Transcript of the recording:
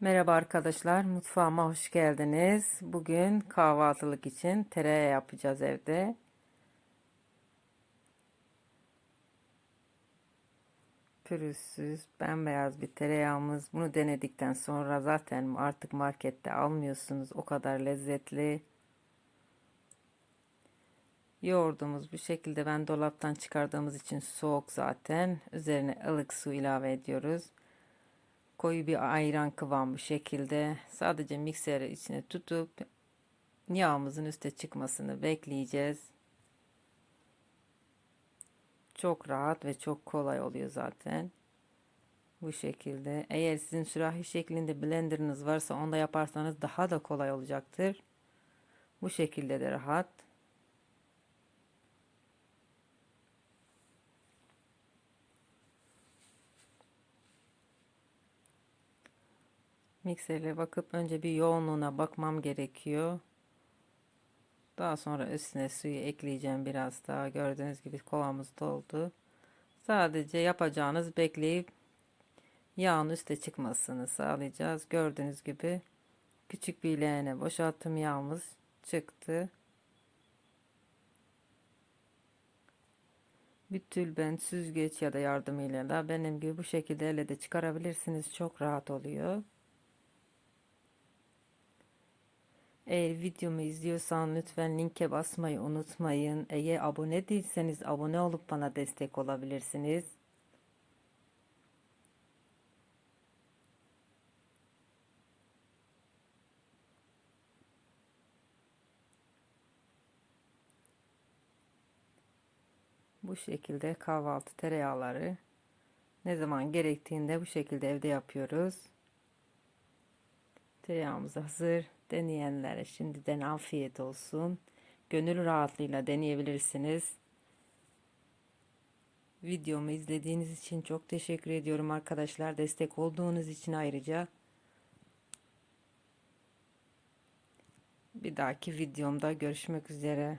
Merhaba arkadaşlar, mutfağıma hoş geldiniz. Bugün kahvaltılık için tereyağı yapacağız evde. Pürüzsüz, bembeyaz bir tereyağımız. Bunu denedikten sonra zaten artık markette almıyorsunuz. O kadar lezzetli. Yoğurdumuz bu şekilde ben dolaptan çıkardığımız için soğuk zaten. Üzerine ılık su ilave ediyoruz koyu bir ayran kıvamı şekilde sadece mikseri içine tutup yağımızın üste çıkmasını bekleyeceğiz. Çok rahat ve çok kolay oluyor zaten. Bu şekilde. Eğer sizin sürahi şeklinde blenderınız varsa onda yaparsanız daha da kolay olacaktır. Bu şekilde de rahat. Mikserle bakıp önce bir yoğunluğuna bakmam gerekiyor. Daha sonra üstüne suyu ekleyeceğim biraz daha. Gördüğünüz gibi kovamız doldu. Sadece yapacağınız bekleyip yağın üste çıkmasını sağlayacağız. Gördüğünüz gibi küçük bir leğene boşalttım yağımız çıktı. Bir tülbent, süzgeç ya da yardımıyla da benim gibi bu şekilde elle de çıkarabilirsiniz. Çok rahat oluyor. Eğer videomu izliyorsan lütfen linke basmayı unutmayın. Eğer abone değilseniz abone olup bana destek olabilirsiniz. Bu şekilde kahvaltı tereyağları ne zaman gerektiğinde bu şekilde evde yapıyoruz. Tereyağımız hazır. Deneyenlere şimdiden afiyet olsun. Gönül rahatlığıyla deneyebilirsiniz. Videomu izlediğiniz için çok teşekkür ediyorum arkadaşlar. Destek olduğunuz için ayrıca. Bir dahaki videomda görüşmek üzere.